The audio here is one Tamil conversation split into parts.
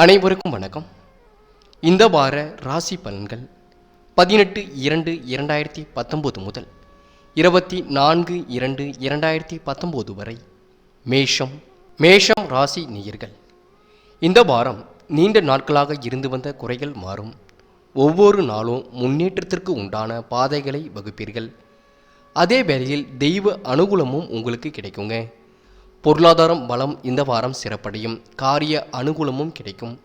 அனைவருக்கும் வணக்கம். இந்த வார ராசி பலன்கள் பதினெட்டு இரண்டு இரண்டாயிரத்தி பத்தொம்போது முதல் இருபத்தி நான்கு இரண்டு இரண்டாயிரத்தி பத்தொம்போது வரை மேஷம் மேஷம் ராசி நேயர்கள். இந்த வாரம் நீண்ட நாட்களாக இருந்து வந்த குறைகள் மாறும். ஒவ்வொரு நாளும் முன்னேற்றத்திற்கு உண்டான பாதைகளை வகுப்பீர்கள். அதே வேளையில் தெய்வ அனுகூலமும் உங்களுக்கு கிடைக்குங்க. பொருளாதாரம் பலம் இந்த வாரம் சிறப்படையும். காரிய அனுகூலமும் கிடைக்கும்.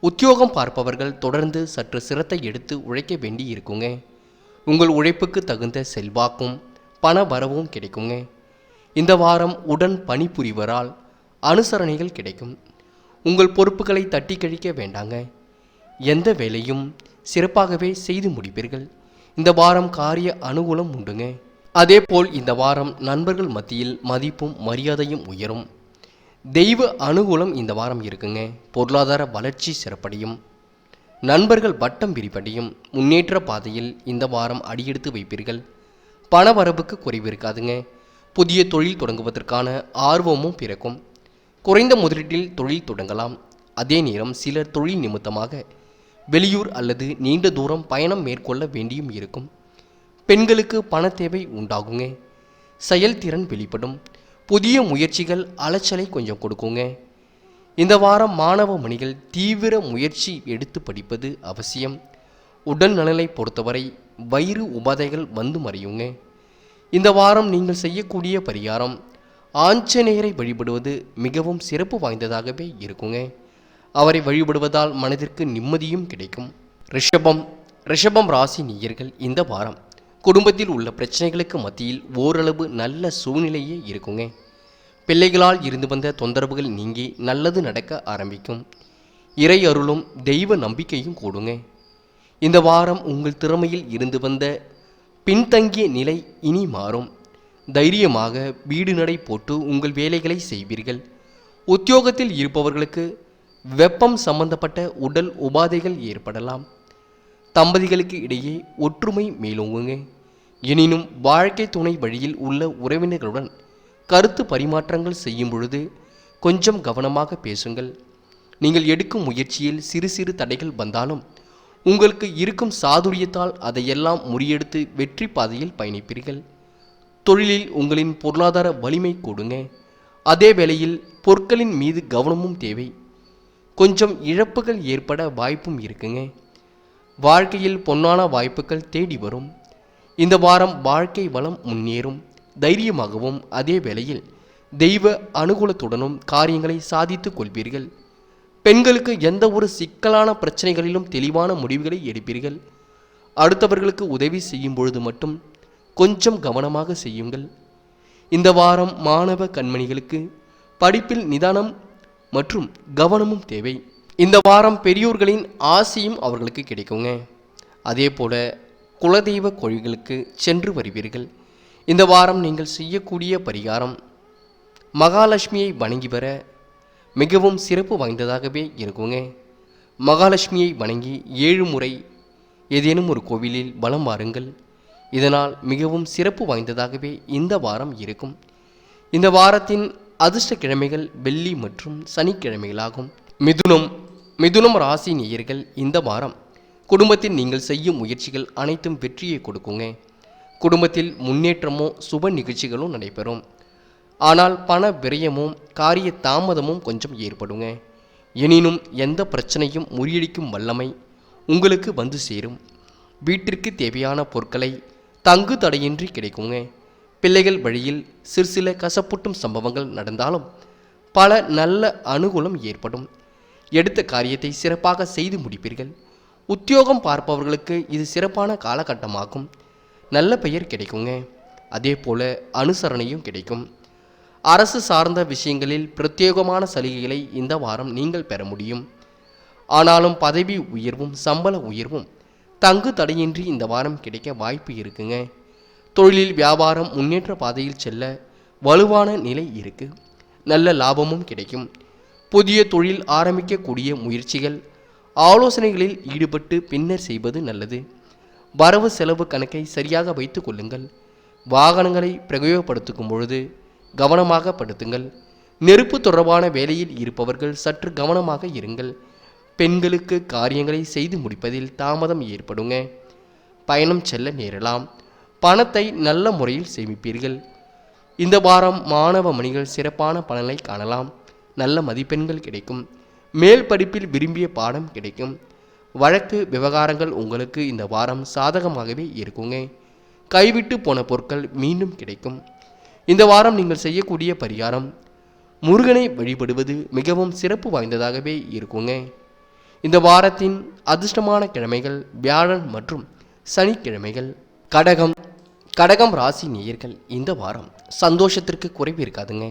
உத்தியோகம் பார்ப்பவர்கள் தொடர்ந்து சற்று சிரத்தை எடுத்து உழைக்க வேண்டி இருக்குங்க. உங்கள் உழைப்புக்கு தகுந்த செல்வாக்கும் பண வரவும் கிடைக்குங்க. இந்த வாரம் உடன் பணிபுரிவரால் அனுசரணைகள் கிடைக்கும். உங்கள் பொறுப்புகளை தட்டி கழிக்க வேண்டாங்க. எந்த வேலையும் சிறப்பாகவே செய்து முடிப்பீர்கள். இந்த வாரம் காரிய அனுகூலம் உண்டுங்க. அதேபோல் இந்த வாரம் நண்பர்கள் மத்தியில் மதிப்பும் மரியாதையும் உயரும். தெய்வ அனுகூலம் இந்த வாரம் இருக்குங்க. பொருளாதார வளர்ச்சி சிறப்படையும். நண்பர்கள் வட்டம் விரிப்படையும் முன்னேற்ற பாதையில் இந்த வாரம் அடியெடுத்து வைப்பீர்கள். பண வரவுக்கு குறைவு இருக்காதுங்க. புதிய தொழில் தொடங்குவதற்கான ஆர்வமும் பிறக்கும். குறைந்த முதலீட்டில் தொழில் தொடங்கலாம். அதே நேரம் சிலர் தொழில் நிமித்தமாக வெளியூர் அல்லது நீண்ட தூரம் பயணம் மேற்கொள்ள வேண்டியும் இருக்கும். பெண்களுக்கு பண தேவை உண்டாகுங்க. செயல்திறன் வெளிப்படும். புதிய முயற்சிகள் அலைச்சலை கொஞ்சம் கொடுக்குங்க. இந்த வாரம் மாணவ மணிகள் தீவிர முயற்சி எடுத்து படிப்பது அவசியம். உடல் நலனை பொறுத்தவரை வயிறு உபாதைகள் வந்து மறையுங்க. இந்த வாரம் நீங்கள் செய்யக்கூடிய பரிகாரம் ஆஞ்சநேயரை வழிபடுவது மிகவும் சிறப்பு வாய்ந்ததாகவே இருக்குங்க. அவரை வழிபடுவதால் மனதிற்கு நிம்மதியும் கிடைக்கும். ரிஷபம் ரிஷபம் ராசி நீயர்கள் இந்த வாரம் குடும்பத்தில் உள்ள பிரச்சனைகளுக்கு மத்தியில் ஓரளவு நல்ல சூழ்நிலையே இருக்குங்க. பிள்ளைகளால் இருந்து வந்த தொந்தரவுகள் நீங்கி நல்லது நடக்க ஆரம்பிக்கும். இறை அருளும் தெய்வ நம்பிக்கையும் கூடுங்க. இந்த வாரம் உங்கள் திறமையில் இருந்து வந்த பின்தங்கிய நிலை இனி மாறும். தைரியமாக வீடு நடை போட்டு உங்கள் வேலைகளை செய்வீர்கள். உத்தியோகத்தில் இருப்பவர்களுக்கு வெப்பம் சம்பந்தப்பட்ட உடல் உபாதைகள் ஏற்படலாம். தம்பதிகளுக்கு இடையே ஒற்றுமை மேலோங்குங்க. எனினும் வாழ்க்கை துணை வழியில் உள்ள உறவினர்களுடன் கருத்து பரிமாற்றங்கள் செய்யும் பொழுது கொஞ்சம் கவனமாக பேசுங்கள். நீங்கள் எடுக்கும் முயற்சியில் சிறு சிறு தடைகள் வந்தாலும் உங்களுக்கு இருக்கும் சாதுரியத்தால் அதையெல்லாம் முறியெடுத்து வெற்றி பாதையில் பயணிப்பீர்கள். தொழிலில் உங்களின் பொருளாதார வலிமை கொடுங்க. அதே வேளையில் பொருட்களின் மீது கவனமும் தேவை. கொஞ்சம் இழப்புகள் ஏற்பட வாய்ப்பும் இருக்குங்க. வாழ்க்கையில் பொன்னான வாய்ப்புகள் தேடி வரும். இந்த வாரம் வாழ்க்கை வளம் முன்னேறும். தைரியமாகவும் அதே வேளையில் தெய்வ அனுகூலத்துடனும் காரியங்களை சாதித்துக் கொள்வீர்கள். பெண்களுக்கு எந்த ஒரு சிக்கலான பிரச்சனைகளிலும் தெளிவான முடிவுகளை எடுப்பீர்கள். அடுத்தவர்களுக்கு உதவி செய்யும் பொழுது மட்டும் கொஞ்சம் கவனமாக செய்யுங்கள். இந்த வாரம் மாணவ கண்மணிகளுக்கு படிப்பில் நிதானம் மற்றும் கவனமும் தேவை. இந்த வாரம் பெரியோர்களின் ஆசையும் அவர்களுக்கு கிடைக்குங்க. அதே போல குலதெய்வ கோயில்களுக்கு சென்று வருவீர்கள். இந்த வாரம் நீங்கள் செய்யக்கூடிய பரிகாரம் மகாலட்சுமியை வணங்கி பெற மிகவும் சிறப்பு வாய்ந்ததாகவே இருக்குங்க. மகாலட்சுமியை வணங்கி ஏழு முறை ஏதேனும் ஒரு கோவிலில் வலம் வாருங்கள். இதனால் மிகவும் சிறப்பு வாய்ந்ததாகவே இந்த வாரம் இருக்கும். இந்த வாரத்தின் அதிர்ஷ்ட கிழமைகள் வெள்ளி மற்றும் சனிக்கிழமைகளாகும். மிதுனம் மிதுனம் ராசி நேயர்கள் இந்த வாரம் குடும்பத்தில் நீங்கள் செய்யும் முயற்சிகள் அனைத்தும் வெற்றியை கொடுக்குங்க. குடும்பத்தில் முன்னேற்றமோ சுப நிகழ்ச்சிகளும் நடைபெறும். ஆனால் பண விரயமும் காரிய தாமதமும் கொஞ்சம் ஏற்படுங்க. எனினும் எந்த பிரச்சனையும் முறியடிக்கும் வல்லமை உங்களுக்கு வந்து சேரும். வீட்டிற்கு தேவையான பொருட்களை தங்கு தடையின்றி கிடைக்குங்க. பிள்ளைகள் வழியில் சிறு சில கசப்பூட்டும் சம்பவங்கள் நடந்தாலும் பல நல்ல அனுகூலம் ஏற்படும். எடுத்த காரியத்தை சிறப்பாக செய்து முடிப்பீர்கள். உத்தியோகம் பார்ப்பவர்களுக்கு இது சிறப்பான காலகட்டமாகும். நல்ல பெயர் கிடைக்குங்க. அதே போல அனுசரணையும் கிடைக்கும். அரசு சார்ந்த விஷயங்களில் பிரத்யேகமான சலுகைகளை இந்த வாரம் நீங்கள் பெற முடியும். ஆனாலும் பதவி உயர்வும் சம்பள உயர்வும் தங்கு தடையின்றி இந்த வாரம் கிடைக்க வாய்ப்பு இருக்குங்க. தொழிலில் வியாபாரம் முன்னேற்ற பாதையில் செல்ல வலுவான நிலை இருக்கு. நல்ல லாபமும் கிடைக்கும். புதிய தொழில் ஆரம்பிக்கக்கூடிய முயற்சிகள் ஆலோசனைகளில் ஈடுபட்டு பின்னர் செய்வது நல்லது. வரவு செலவு கணக்கை சரியாக வைத்து கொள்ளுங்கள். வாகனங்களை பிரயோகப்படுத்தும் பொழுது கவனமாக படுத்துங்கள். நெருப்பு தொடர்பான வேலையில் இருப்பவர்கள் சற்று கவனமாக இருங்கள். பெண்களுக்கு காரியங்களை செய்து முடிப்பதில் தாமதம் ஏற்படுங்க. பயணம் செல்ல நேரலாம். பணத்தை நல்ல முறையில் சேமிப்பீர்கள். இந்த வாரம் மாணவ மணிகள் சிறப்பான பலனை காணலாம். நல்ல மதிப்பெண்கள் கிடைக்கும். மேல் படிப்பில் விரும்பிய பாடம் கிடைக்கும். வழக்கு விவகாரங்கள் உங்களுக்கு இந்த வாரம் சாதகமாகவே இருக்குங்க. கைவிட்டு போன பொருட்கள் மீண்டும் கிடைக்கும். இந்த வாரம் நீங்கள் செய்யக்கூடிய பரிகாரம் முருகனை வழிபடுவது மிகவும் சிறப்பு வாய்ந்ததாகவே இருக்குங்க. இந்த வாரத்தின் அதிர்ஷ்டமான கிழமைகள் வியாழன் மற்றும் சனிக்கிழமைகள். கடகம் கடகம் ராசி நேயர்கள் இந்த வாரம் சந்தோஷத்திற்கு குறைவு இருக்காதுங்க.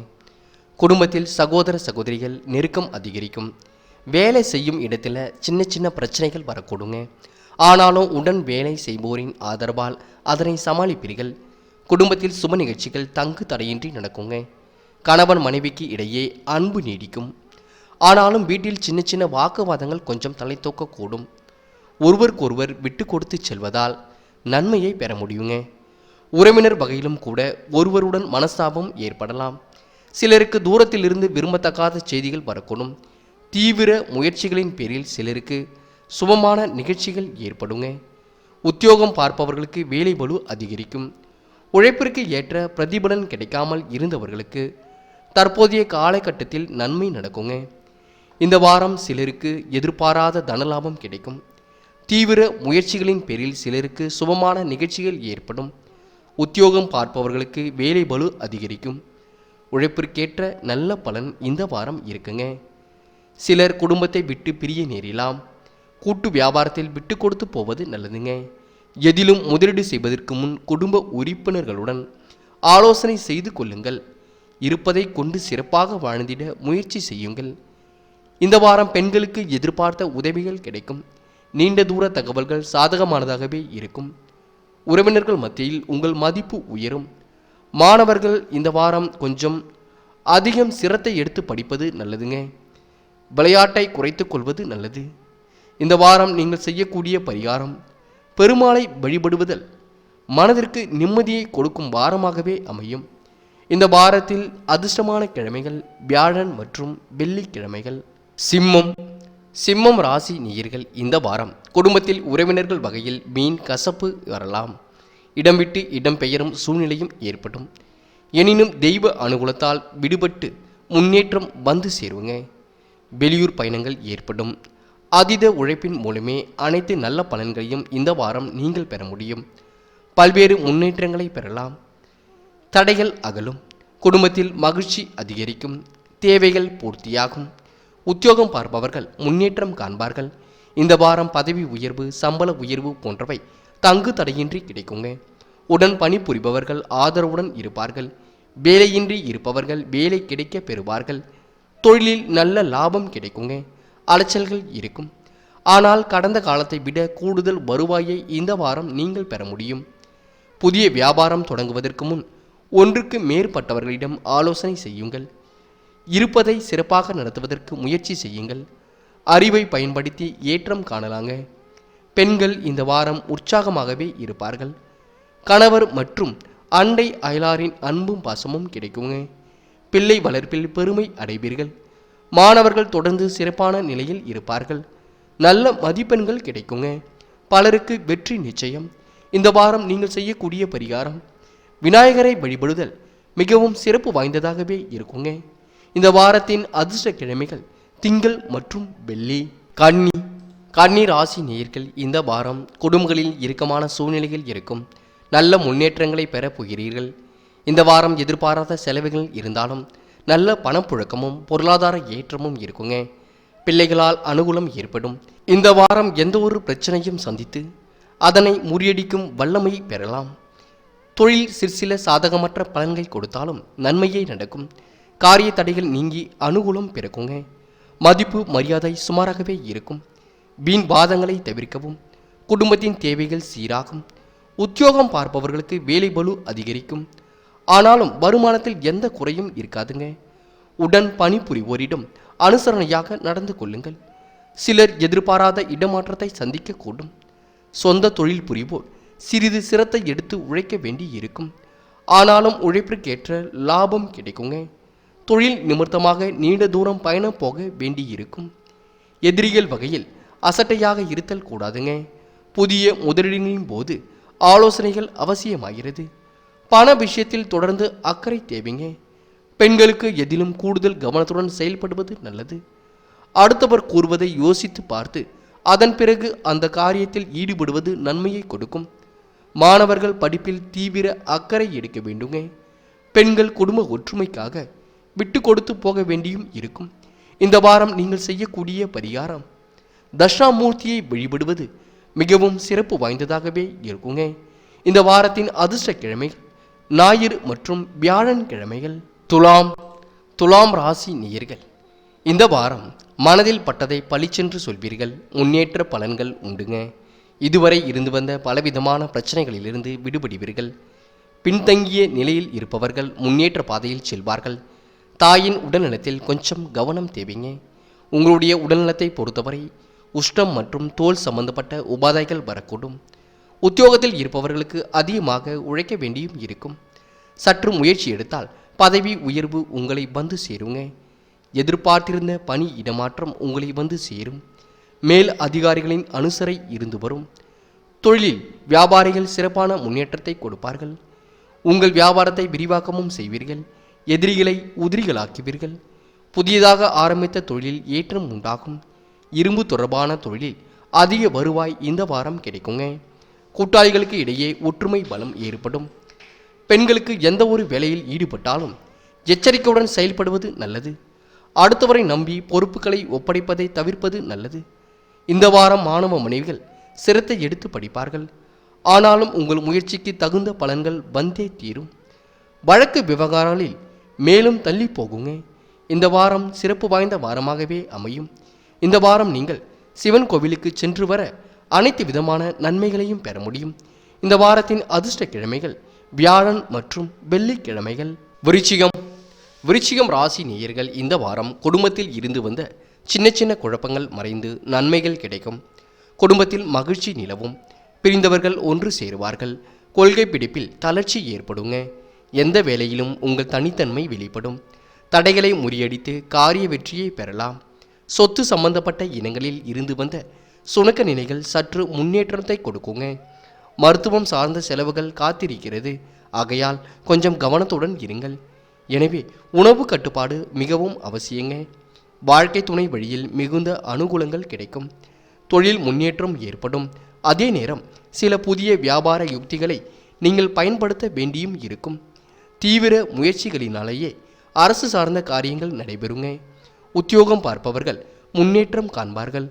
குடும்பத்தில் சகோதர சகோதரிகள் நெருக்கம் அதிகரிக்கும். வேலை செய்யும் இடத்துல சின்ன சின்ன பிரச்சனைகள் வரக்கூடுங்க. ஆனாலும் உடன் வேலை செய்போரின் ஆதரவால் அதனை சமாளிப்பீர்கள். குடும்பத்தில் சுப நிகழ்ச்சிகள் தங்கு தடையின்றி நடக்குங்க. கணவன் மனைவிக்கு இடையே அன்பு நீடிக்கும். ஆனாலும் வீட்டில் சின்ன சின்ன வாக்குவாதங்கள் கொஞ்சம் தலை தூக்கக்கூடும். ஒருவருக்கொருவர் விட்டு கொடுத்து செல்வதால் நன்மையை பெற முடியுங்க. உறவினர் வகையிலும் கூட ஒருவருடன் மனஸ்தாபம் ஏற்படலாம். சிலருக்கு தூரத்திலிருந்து விரும்பத்தக்காத செய்திகள் வரக்கூடும் தீவிர முயற்சிகளின் பேரில் சிலருக்கு சுபமான நிகழ்ச்சிகள் ஏற்படுங்க. உத்தியோகம் பார்ப்பவர்களுக்கு வேலை பலு அதிகரிக்கும். உழைப்பிற்கு ஏற்ற பிரதிபலன் கிடைக்காமல் இருந்தவர்களுக்கு தற்போதைய காலகட்டத்தில் நன்மை நடக்குங்க. இந்த வாரம் சிலருக்கு எதிர்பாராத தனலாபம் கிடைக்கும். தீவிர முயற்சிகளின் பேரில் சிலருக்கு சுபமான நிகழ்ச்சிகள் ஏற்படும். உத்தியோகம் பார்ப்பவர்களுக்கு வேலை பலு அதிகரிக்கும். உழைப்பிற்கேற்ற நல்ல பலன் இந்த வாரம் இருக்குங்க. சிலர் குடும்பத்தை விட்டு பிரிய நேரிலாம். கூட்டு வியாபாரத்தில் விட்டு கொடுத்து போவது நல்லதுங்க. எதிலும் முதலீடு செய்வதற்கு முன் குடும்ப உறுப்பினர்களுடன் ஆலோசனை செய்து கொள்ளுங்கள். இருப்பதை கொண்டு சிறப்பாக வாழ்ந்திட முயற்சி செய்யுங்கள். இந்த வாரம் பெண்களுக்கு எதிர்பார்த்த உதவிகள் கிடைக்கும். நீண்ட தூர தகவல்கள் சாதகமானதாகவே இருக்கும். உறவினர்கள் மத்தியில் உங்கள் மதிப்பு உயரும். மாணவர்கள் இந்த வாரம் கொஞ்சம் அதிகம் சிரத்தை எடுத்து படிப்பது நல்லதுங்க. விளையாட்டை குறைத்து கொள்வது நல்லது. இந்த வாரம் நீங்கள் செய்யக்கூடிய பரிகாரம் பெருமாளை வழிபடுவதல் மனதிற்கு நிம்மதியை கொடுக்கும் வாரமாகவே அமையும். இந்த வாரத்தில் அதிர்ஷ்டமான கிழமைகள் வியாழன் மற்றும் வெள்ளிக்கிழமைகள். சிம்மம் சிம்மம் ராசி நேயர்கள் இந்த வாரம் குடும்பத்தில் உறவினர்கள் வகையில் மீன் கசப்பு வரலாம். இடம் விட்டு இடம் பெயரும் சூழ்நிலையும் ஏற்படும். எனினும் தெய்வ அனுகூலத்தால் விடுபட்டு முன்னேற்றம் வந்து சேருவங்க வெளியூர் பயணங்கள் ஏற்படும். அதீத உழைப்பின் மூலமே அனைத்து நல்ல பலன்களையும் இந்த வாரம் நீங்கள் பெற முடியும். பல்வேறு முன்னேற்றங்களை பெறலாம். தடைகள் அகலும். குடும்பத்தில் மகிழ்ச்சி அதிகரிக்கும். தேவைகள் பூர்த்தியாகும். உத்தியோகம் பார்ப்பவர்கள் முன்னேற்றம் காண்பார்கள். இந்த வாரம் பதவி உயர்வு சம்பள உயர்வு போன்றவை தங்கு தடையின்றி கிடைக்குங்க. உடன் பணிபுரிபவர்கள் ஆதரவுடன் இருப்பார்கள். வேலையின்றி இருப்பவர்கள் வேலை கிடைக்க பெறுவார்கள். தொழிலில் நல்ல லாபம் கிடைக்குங்க. அலைச்சல்கள் இருக்கும். ஆனால் கடந்த காலத்தை விட கூடுதல் வருவாயை இந்த வாரம் நீங்கள் பெற முடியும். புதிய வியாபாரம் தொடங்குவதற்கு முன் ஒன்றுக்கு மேற்பட்டவர்களிடம் ஆலோசனை செய்யுங்கள். இருப்பதை சிறப்பாக நடத்துவதற்கு முயற்சி செய்யுங்கள். அறிவை பயன்படுத்தி ஏற்றம் காணலாங்க. பெண்கள் இந்த வாரம் உற்சாகமாகவே இருப்பார்கள். கணவர் மற்றும் அண்டை அயலாரின் அன்பும் பாசமும் கிடைக்குங்க. பிள்ளை வளர்ப்பில் பெருமை அடைவீர்கள். மாணவர்கள் தொடர்ந்து சிறப்பான நிலையில் இருப்பார்கள். நல்ல மதிப்பெண்கள் கிடைக்குங்க. பலருக்கு வெற்றி நிச்சயம். இந்த வாரம் நீங்கள் செய்யக்கூடிய பரிகாரம் விநாயகரை வழிபடுதல் மிகவும் சிறப்பு வாய்ந்ததாகவே இருக்குங்க. இந்த வாரத்தின் அதிர்ஷ்ட கிழமைகள் திங்கள் மற்றும் வெள்ளி கன்னி கன்னி ராசி நேர்கள் இந்த வாரம் குடும்பங்களில் இறுக்கமான சூழ்நிலைகள் இருக்கும். நல்ல முன்னேற்றங்களை பெறப் போகிறீர்கள். இந்த வாரம் எதிர்பாராத செலவுகள் இருந்தாலும் நல்ல பணப்புழக்கமும் பொருளாதார ஏற்றமும் இருக்குங்க. பிள்ளைகளால் அனுகூலம் ஏற்படும். இந்த வாரம் எந்த ஒரு பிரச்சனையும் சந்தித்து அதனை முறியடிக்கும் வல்லமை பெறலாம். தொழில் சிற்சில சாதகமற்ற பலன்கள் கொடுத்தாலும் நன்மையே நடக்கும். காரிய தடைகள் நீங்கி அனுகூலம் பிறக்குங்க. மதிப்பு மரியாதை சுமாராகவே இருக்கும். வீண் வாதங்களை தவிர்க்கவும் குடும்பத்தின் தேவைகள் சீராகும் உத்தியோகம் பார்ப்பவர்களுக்கு வேலை பலு அதிகரிக்கும். ஆனாலும் வருமானத்தில் எந்த குறையும் இருக்காதுங்க. உடன் பணிபுரிவோரிடம் அனுசரணையாக நடந்து கொள்ளுங்கள். சிலர் எதிர்பாராத இடமாற்றத்தை சந்திக்கக்கூடும். சொந்த தொழில் புரிவோர் சிறிது சிரத்தை எடுத்து உழைக்க வேண்டி இருக்கும் ஆனாலும் உழைப்பிற்கேற்ற லாபம் கிடைக்குங்க. தொழில் நிமித்தமாக நீண்ட தூரம் பயணம் போக வேண்டியிருக்கும். எதிரிகள் வகையில் அசட்டையாக இருத்தல் கூடாதுங்க. புதிய முதலீடுகளின் போது ஆலோசனைகள் அவசியமாகிறது. பண விஷயத்தில் தொடர்ந்து அக்கறை தேவைங்க. பெண்களுக்கு எதிலும் கூடுதல் கவனத்துடன் செயல்படுவது நல்லது. அடுத்தவர் கூறுவதை யோசித்து பார்த்து அதன் பிறகு அந்த காரியத்தில் ஈடுபடுவது நன்மையை கொடுக்கும். மாணவர்கள் படிப்பில் தீவிர அக்கறை எடுக்க வேண்டுங்க. பெண்கள் குடும்ப ஒற்றுமைக்காக விட்டு கொடுத்து போக வேண்டியும் இருக்கும். இந்த வாரம் நீங்கள் செய்யக்கூடிய பரிகாரம் தட்சாமூர்த்தியை வழிபடுவது மிகவும் சிறப்பு வாய்ந்ததாகவே இருக்குங்க. இந்த வாரத்தின் அதிர்ஷ்ட கிழமைகள் ஞாயிறு மற்றும் வியாழன் கிழமைகள் துலாம் துலாம் ராசி நேயர்கள். இந்த வாரம் மனதில் பட்டதை பளிச்சென்று சொல்வீர்கள். முன்னேற்ற பலன்கள் உண்டுங்க. இதுவரை இருந்து வந்த பலவிதமான பிரச்சனைகளிலிருந்து விடுபடுவீர்கள். பின்தங்கிய நிலையில் இருப்பவர்கள் முன்னேற்ற பாதையில் செல்வார்கள். தாயின் உடல்நலத்தில் கொஞ்சம் கவனம் தேவைங்க. உங்களுடைய உடல்நலத்தை பொறுத்தவரை உஷ்டம் மற்றும் தோல் சம்பந்தப்பட்ட உபாதைகள் வரக்கூடும். உத்தியோகத்தில் இருப்பவர்களுக்கு அதிகமாக உழைக்க வேண்டியும் இருக்கும். சற்று முயற்சி எடுத்தால் பதவி உயர்வு உங்களை வந்து சேருங்க. எதிர்பார்த்திருந்த பணி இடமாற்றம் உங்களை வந்து சேரும். மேல் அதிகாரிகளின் அனுசரை இருந்து வரும். தொழிலில் வியாபாரிகள் சிறப்பான முன்னேற்றத்தை கொடுப்பார்கள். உங்கள் வியாபாரத்தை விரிவாக்கமும் செய்வீர்கள். எதிரிகளை உதிரிகளாக்குவீர்கள். புதியதாக ஆரம்பித்த தொழிலில் ஏற்றம் உண்டாகும். இரும்பு தொடர்பான தொழிலில் அதிக வருவாய் இந்த வாரம் கிடைக்குங்க. கூட்டாளிகளுக்கு இடையே ஒற்றுமை பலம் ஏற்படும். பெண்களுக்கு எந்த ஒரு வேலையில் ஈடுபட்டாலும் எச்சரிக்கையுடன் செயல்படுவது நல்லது. அடுத்தவரை நம்பி பொறுப்புகளை ஒப்படைப்பதை தவிர்ப்பது நல்லது. இந்த வாரம் மாணவ மனைவிகள் சிரத்தை எடுத்து படிப்பார்கள். ஆனாலும் உங்கள் முயற்சிக்கு தகுந்த பலன்கள் வந்தே தீரும். வழக்கு விவகாரங்களில் மேலும் தள்ளி போகுங்க. இந்த வாரம் சிறப்பு வாய்ந்த வாரமாகவே அமையும். இந்த வாரம் நீங்கள் சிவன் கோவிலுக்கு சென்று வர அனைத்து விதமான நன்மைகளையும் பெற முடியும். இந்த வாரத்தின் அதிர்ஷ்ட கிழமைகள் வியாழன் மற்றும் வெள்ளிக்கிழமைகள். விருச்சிகம். விருச்சிகம் ராசி நேயர்கள் இந்த வாரம் குடும்பத்தில் இருந்து வந்த சின்ன சின்ன குழப்பங்கள் மறைந்து நன்மைகள் கிடைக்கும். குடும்பத்தில் மகிழ்ச்சி நிலவும். பிரிந்தவர்கள் ஒன்று சேருவார்கள். கொள்கை பிடிப்பில் தளர்ச்சி ஏற்படுங்க. எந்த வேலையிலும் உங்கள் தனித்தன்மை வெளிப்படும். தடைகளை முறியடித்து காரிய வெற்றியை பெறலாம். சொத்து சம்பந்தப்பட்ட இனங்களில் இருந்து வந்த சுணக்க நிலைகள் சற்று முன்னேற்றத்தை கொடுக்குங்க. மருத்துவம் சார்ந்த செலவுகள் காத்திருக்கிறது. ஆகையால் கொஞ்சம் கவனத்துடன் இருங்கள். எனவே உணவு கட்டுப்பாடு மிகவும் அவசியங்க. வாழ்க்கை துணை வழியில் மிகுந்த அனுகூலங்கள் கிடைக்கும். தொழில் முன்னேற்றம் ஏற்படும். அதே நேரம் சில புதிய வியாபார யுக்திகளை நீங்கள் பயன்படுத்த வேண்டியும் இருக்கும். தீவிர முயற்சிகளினாலேயே அரசு சார்ந்த காரியங்கள் நடைபெறுங்க. உத்தியோகம் பார்ப்பவர்கள் முன்னேற்றம் காண்பார்கள்.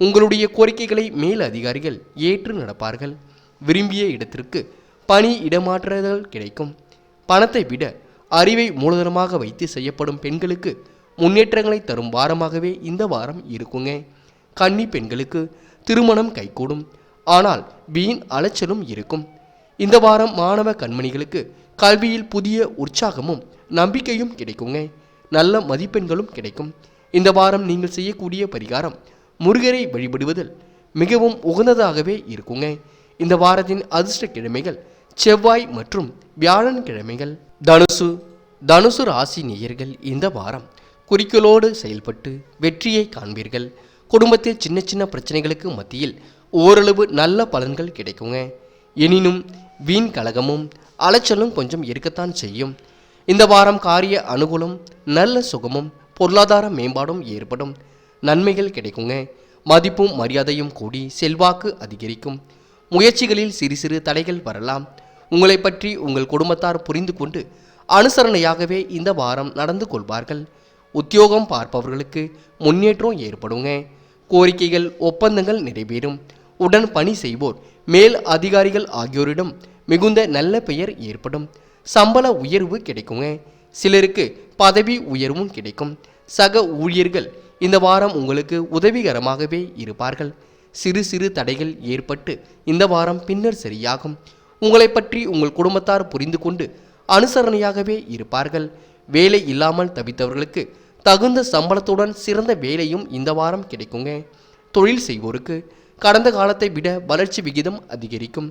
உங்களுடைய கோரிக்கைகளை மேல் அதிகாரிகள் ஏற்று நடப்பார்கள். விரும்பிய இடத்திற்கு பணி இடமாற்றுதல் கிடைக்கும். பணத்தை விட அறிவை மூலதனமாக வைத்து செய்யப்படும் பெண்களுக்கு முன்னேற்றங்களை தரும் வாரமாகவே இந்த வாரம் இருக்குங்க. கன்னி பெண்களுக்கு திருமணம் கைகூடும். ஆனால் வீண் அலைச்சலும் இருக்கும். இந்த வாரம் மாணவ கண்மணிகளுக்கு கல்வியில் புதிய உற்சாகமும் நம்பிக்கையும் கிடைக்குங்க. நல்ல மதிப்பெண்களும் கிடைக்கும். இந்த வாரம் நீங்கள் செய்யக்கூடிய பரிகாரம் முருகரை வழிபடுவதில் மிகவும் உகந்ததாகவே இருக்குங்க. இந்த வாரத்தின் அதிர்ஷ்ட கிழமைகள் செவ்வாய் மற்றும் வியாழன் கிழமைகள் தனுசு தனுசு ராசி நேயர்கள் இந்த வாரம் குறிக்கோளோடு செயல்பட்டு வெற்றியை காண்பீர்கள். குடும்பத்தில் சின்ன சின்ன பிரச்சனைகளுக்கு மத்தியில் ஓரளவு நல்ல பலன்கள் கிடைக்குங்க. எனினும் வீண் கலகமும் அலைச்சலும் கொஞ்சம் இருக்கத்தான் செய்யும். இந்த வாரம் காரிய அனுகூலம் நல்ல சுகமும் பொருளாதார மேம்பாடும் ஏற்படும். நன்மைகள் கிடைக்குங்க. மதிப்பும் மரியாதையும் கூடி செல்வாக்கு அதிகரிக்கும். முயற்சிகளில் சிறு சிறு தடைகள் வரலாம். உங்களை பற்றி உங்கள் குடும்பத்தார் புரிந்து கொண்டு அனுசரணையாகவே இந்த வாரம் நடந்து கொள்வார்கள். உத்தியோகம் பார்ப்பவர்களுக்கு முன்னேற்றம் ஏற்படுங்க. கோரிக்கைகள் ஒப்பந்தங்கள் நிறைவேறும். உடன் பணி செய்வோர் மேல் அதிகாரிகள் ஆகியோரிடம் மிகுந்த நல்ல பெயர் ஏற்படும். சம்பள உயர்வு கிடைக்குங்க. சிலருக்கு பதவி உயர்வும் கிடைக்கும். சக ஊழியர்கள் இந்த வாரம் உங்களுக்கு உதவிகரமாகவே இருப்பார்கள். சிறு சிறு தடைகள் ஏற்பட்டு இந்த வாரம் பின்னர் சரியாகும். உங்களை பற்றி உங்கள் குடும்பத்தார் புரிந்து கொண்டு அனுசரணையாகவே இருப்பார்கள். வேலை இல்லாமல் தவித்தவர்களுக்கு தகுந்த சம்பளத்துடன் சிறந்த வேலையும் இந்த வாரம் கிடைக்குங்க. தொழில் செய்வோருக்கு கடந்த காலத்தை விட வளர்ச்சி விகிதம் அதிகரிக்கும்.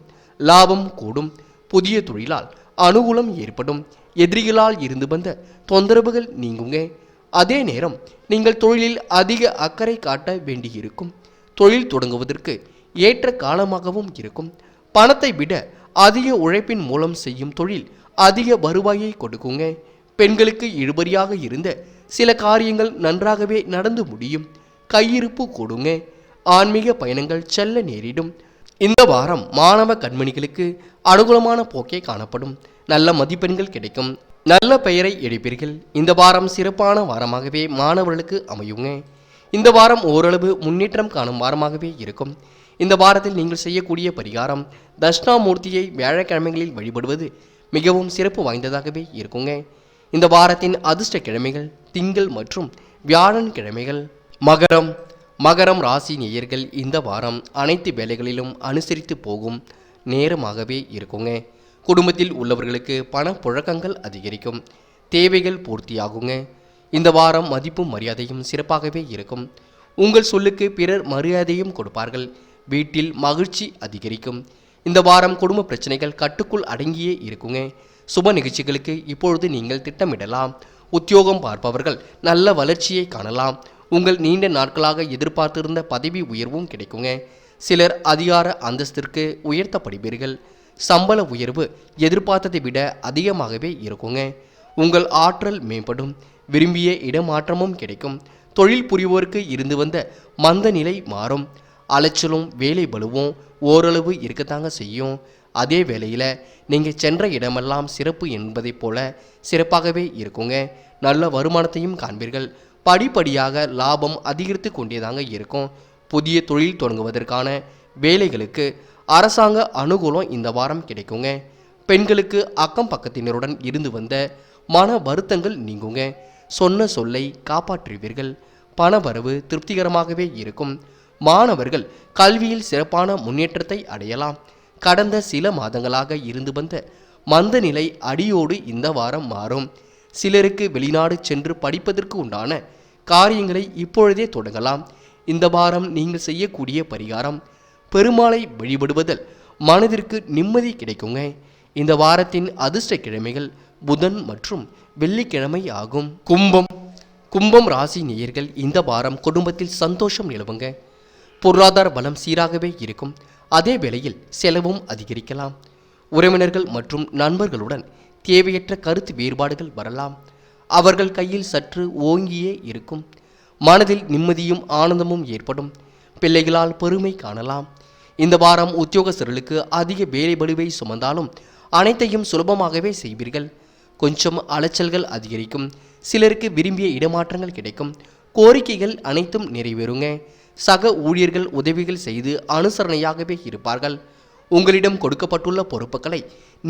லாபம் கூடும். புதிய தொழிலால் அனுகூலம் ஏற்படும். எதிரிகளால் இருந்து வந்த தொந்தரவுகள் நீங்குங்க. அதே நேரம் நீங்கள் தொழிலில் அதிக அக்கறை காட்ட வேண்டியிருக்கும். தொழில் தொடங்குவதற்கு ஏற்ற காலமாகவும் இருக்கும். பணத்தை விட அதிக உழைப்பின் மூலம் செய்யும் தொழில் அதிக வருவாயை கொடுக்குங்க. பெண்களுக்கு இழுபறியாக இருந்த சில காரியங்கள் நன்றாகவே நடந்து முடியும். கையிருப்பு கொடுங்க. ஆன்மீக பயணங்கள் செல்ல நேரிடும். இந்த வாரம் மாணவ கண்மணிகளுக்கு அனுகூலமான போக்கே காணப்படும். நல்ல மதிப்பெண்கள் கிடைக்கும். நல்ல பெயரை எடுப்பீர்கள். இந்த வாரம் சிறப்பான வாரமாகவே மாணவர்களுக்கு அமையுங்க. இந்த வாரம் ஓரளவு முன்னேற்றம் காணும் வாரமாகவே இருக்கும். இந்த வாரத்தில் நீங்கள் செய்யக்கூடிய பரிகாரம் தட்சிணாமூர்த்தியை வியாழக்கிழமைகளில் வழிபடுவது மிகவும் சிறப்பு வாய்ந்ததாகவே இருக்குங்க. இந்த வாரத்தின் அதிர்ஷ்ட கிழமைகள் திங்கள் மற்றும் வியாழன் கிழமைகள் மகரம் மகரம் ராசி நேயர்கள் இந்த வாரம் அனைத்து வேலைகளிலும் அனுசரித்து போகும் நேரமாகவே இருக்குங்க. குடும்பத்தில் உள்ளவர்களுக்கு பண புழக்கங்கள் அதிகரிக்கும். தேவைகள் பூர்த்தியாகுங்க. இந்த வாரம் மதிப்பும் மரியாதையும் சிறப்பாகவே இருக்கும். உங்கள் சொல்லுக்கு பிறர் மரியாதையும் கொடுப்பார்கள். வீட்டில் மகிழ்ச்சி அதிகரிக்கும். இந்த வாரம் குடும்ப பிரச்சனைகள் கட்டுக்குள் அடங்கியே இருக்குங்க. சுப நிகழ்ச்சிகளுக்கு இப்பொழுது நீங்கள் திட்டமிடலாம். உத்தியோகம் பார்ப்பவர்கள் நல்ல வளர்ச்சியை காணலாம். உங்கள் நீண்ட நாட்களாக எதிர்பார்த்திருந்த பதவி உயர்வும் கிடைக்குங்க. சிலர் அதிகார அந்தஸ்திற்கு உயர்த்தப்படுவீர்கள். சம்பள உயர்வு எதிர்பார்த்ததை விட அதிகமாகவே இருக்குங்க. உங்கள் ஆற்றல் மேம்படும். விரும்பிய இடமாற்றமும் கிடைக்கும். தொழில் புரிவோருக்கு இருந்து வந்த மந்த நிலை மாறும். அலைச்சலும் வேலை பலுவும் ஓரளவு இருக்கத்தாங்க செய்யும். அதே வேளையில் நீங்கள் சென்ற இடமெல்லாம் சிறப்பு என்பதைப் போல சிறப்பாகவே இருக்குங்க. நல்ல வருமானத்தையும் காண்பீர்கள். படிப்படியாக லாபம் அதிகரித்து கொண்டேதாங்க இருக்கும். புதிய தொழில் தொடங்குவதற்கான வேலைகளுக்கு அரசாங்க அனுகூலம் இந்த வாரம் கிடைக்குங்க. பெண்களுக்கு அக்கம் பக்கத்தினருடன் இருந்து வந்த மன வருத்தங்கள் நீங்குங்க. சொன்ன சொல்லை காப்பாற்றுவீர்கள். பணவரவு திருப்திகரமாகவே இருக்கும். மாணவர்கள் கல்வியில் சிறப்பான முன்னேற்றத்தை அடையலாம். கடந்த சில மாதங்களாக இருந்து வந்த மந்த நிலை அடியோடு இந்த வாரம் மாறும். சிலருக்கு வெளிநாடு சென்று படிப்பதற்கு உண்டான காரியங்களை இப்பொழுதே தொடங்கலாம். இந்த வாரம் நீங்கள் செய்யக்கூடிய பரிகாரம் பெருமாளை வழிபடுவதில் மனதிற்கு நிம்மதி கிடைக்குங்க. இந்த வாரத்தின் அதிர்ஷ்ட கிழமைகள் புதன் மற்றும் வெள்ளிக்கிழமை ஆகும். கும்பம் கும்பம் ராசி நேயர்கள் இந்த வாரம் குடும்பத்தில் சந்தோஷம் நிலவுங்க. பொருளாதார பலம் சீராகவே இருக்கும். அதே வேளையில் செலவும் அதிகரிக்கலாம். உறவினர்கள் மற்றும் நண்பர்களுடன் தேவையற்ற கருத்து வேறுபாடுகள் வரலாம். அவர்கள் கையில் சற்று ஓங்கியே இருக்கும். மனதில் நிம்மதியும் ஆனந்தமும் ஏற்படும். பிள்ளைகளால் பெருமை காணலாம். இந்த வாரம் உத்தியோகஸ்தர்களுக்கு அதிக வேலைபடுவை சுமந்தாலும் அனைத்தையும் சுலபமாகவே செய்வீர்கள். கொஞ்சம் அலைச்சல்கள் அதிகரிக்கும். சிலருக்கு விரும்பிய இடமாற்றங்கள் கிடைக்கும். கோரிக்கைகள் அனைத்தும் நிறைவேறுங்க. சக ஊழியர்கள் உதவிகள் செய்து அனுசரணையாகவே இருப்பார்கள். உங்களிடம் கொடுக்கப்பட்டுள்ள பொறுப்புகளை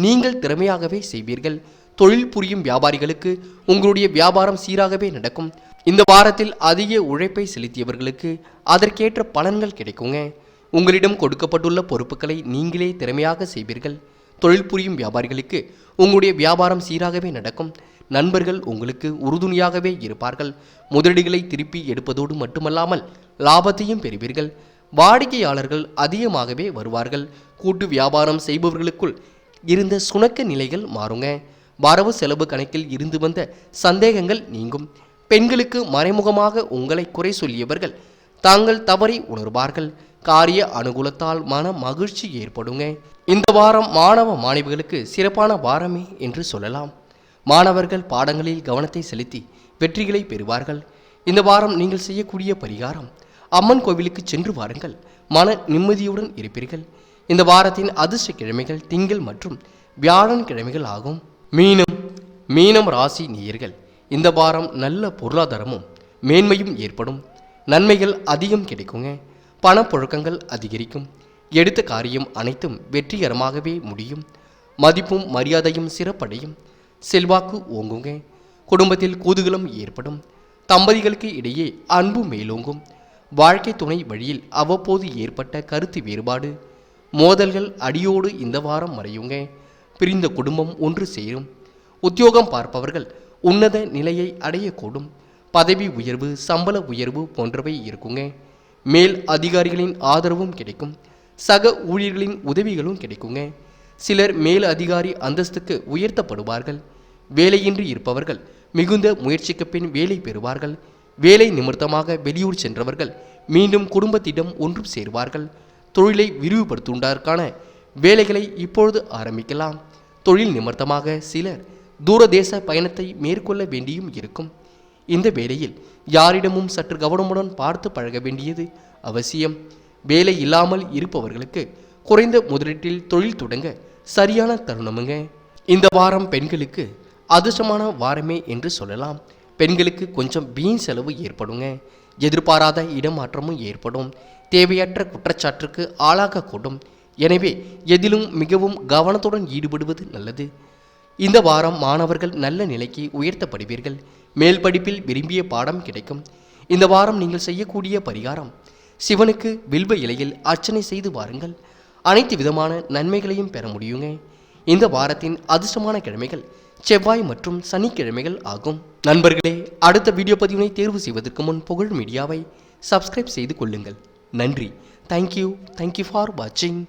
நீங்கள் திறமையாகவே செய்வீர்கள். தொழில் புரியும் வியாபாரிகளுக்கு உங்களுடைய வியாபாரம் சீராகவே நடக்கும். இந்த வாரத்தில் அதிக உழைப்பை செலுத்தியவர்களுக்கு அதற்கேற்ற பலன்கள் கிடைக்குங்க. உங்களிடம் கொடுக்கப்பட்டுள்ள பொறுப்புகளை நீங்களே திறமையாக செய்வீர்கள். தொழில் புரியும் வியாபாரிகளுக்கு உங்களுடைய வியாபாரம் சீராகவே நடக்கும். நண்பர்கள் உங்களுக்கு உறுதுணையாகவே இருப்பார்கள். முதலீடுகளை திருப்பி எடுப்பதோடு மட்டுமல்லாமல் லாபத்தையும் பெறுவீர்கள். வாடிக்கையாளர்கள் அதிகமாகவே வருவார்கள். கூட்டு வியாபாரம் செய்பவர்களுக்குள் இருந்த சுணக்க நிலைகள் மாறுங்க. வரவு செலவு கணக்கில் இருந்து வந்த சந்தேகங்கள் நீங்கும். பெண்களுக்கு மறைமுகமாக உங்களை குறை சொல்லியவர்கள் தாங்கள் தவறி உணர்வார்கள். காரிய அனுகூலத்தால் மன மகிழ்ச்சி ஏற்படுங்க. இந்த வாரம் மாணவ மாணவிகளுக்கு சிறப்பான வாரமே என்று சொல்லலாம். மாணவர்கள் பாடங்களில் கவனத்தை செலுத்தி வெற்றிகளை பெறுவார்கள். இந்த வாரம் நீங்கள் செய்யக்கூடிய பரிகாரம் அம்மன் கோவிலுக்கு சென்று வாருங்கள். மன நிம்மதியுடன் இருப்பீர்கள். இந்த வாரத்தின் அதிர்ஷ்ட கிழமைகள் திங்கள் மற்றும் வியாழன் கிழமைகள் ஆகும். மீனம் மீனம் ராசி நேயர்கள் இந்த வாரம் நல்ல பொருளாதாரமும் மேன்மையும் ஏற்படும். நன்மைகள் அதிகம் கிடைக்குங்க. பணப்புழக்கங்கள் அதிகரிக்கும். எடுத்த காரியம் அனைத்தும் வெற்றிகரமாகவே முடியும். மதிப்பும் மரியாதையும் சிறப்படையும். செல்வாக்கு ஓங்குங்க. குடும்பத்தில் கூதுகலம் ஏற்படும். தம்பதிகளுக்கு இடையே அன்பு மேலோங்கும். வாழ்க்கை துணை வழியில் அவ்வப்போது ஏற்பட்ட கருத்து வேறுபாடு. மோதல்கள் அடியோடு இந்த வாரம் மறையுங்க. பிரிந்த குடும்பம் ஒன்று சேரும். உத்தியோகம் பார்ப்பவர்கள் உன்னத நிலையை அடையக்கூடும். பதவி உயர்வு சம்பள உயர்வு போன்றவை இருக்குங்க. மேல் அதிகாரிகளின் ஆதரவும் கிடைக்கும். சக ஊழியர்களின் உதவிகளும் கிடைக்குங்க. சிலர் மேல் அதிகாரி அந்தஸ்துக்கு உயர்த்தப்படுவார்கள். வேலையின்றி இருப்பவர்கள் மிகுந்த முயற்சிக்கு பின் வேலை பெறுவார்கள். வேலை நிமித்தமாக வெளியூர் சென்றவர்கள் மீண்டும் குடும்பத்திடம் ஒன்றும் சேர்வார்கள். தொழிலை விரிவுபடுத்துவதற்கான வேலைகளை இப்பொழுது ஆரம்பிக்கலாம். தொழில் நிமித்தமாக சிலர் தூரதேச பயணத்தை மேற்கொள்ள வேண்டியும் இருக்கும். இந்த வேளையில் யாரிடமும் சற்று கவனமுடன் பார்த்து பழக வேண்டியது அவசியம். வேலை இல்லாமல் இருப்பவர்களுக்கு குறைந்த முதலீட்டில் தொழில் தொடங்க சரியான தருணமுங்க. இந்த வாரம் பெண்களுக்கு அதிர்ஷ்டமான வாரமே என்று சொல்லலாம். பெண்களுக்கு கொஞ்சம் வீண் செலவு ஏற்படுங்க. எதிர்பாராத இடமாற்றமும் ஏற்படும். தேவையற்ற குற்றச்சாட்டுக்கு ஆளாகக்கூடும் எனவே எதிலும் மிகவும் கவனத்துடன் ஈடுபடுவது நல்லது. இந்த வாரம் மாணவர்கள் நல்ல நிலைக்கு உயர்த்தப்படுவீர்கள். மேல் படிப்பில் விரும்பிய பாடம் கிடைக்கும். இந்த வாரம் நீங்கள் செய்யக்கூடிய பரிகாரம் சிவனுக்கு வில்வ இலையில் அர்ச்சனை செய்து வாருங்கள். அனைத்து விதமான நன்மைகளையும் பெற முடியுங்க. இந்த வாரத்தின் அதிர்ஷ்டமான கிழமைகள் செவ்வாய் மற்றும் சனிக்கிழமைகள் ஆகும். நண்பர்களே அடுத்த வீடியோ பதிவினை தேர்வு செய்வதற்கு முன் புகழ் மீடியாவை சப்ஸ்கிரைப் செய்து கொள்ளுங்கள். நன்றி. தேங்க்யூ தேங்க்யூ ஃபார் வாட்சிங்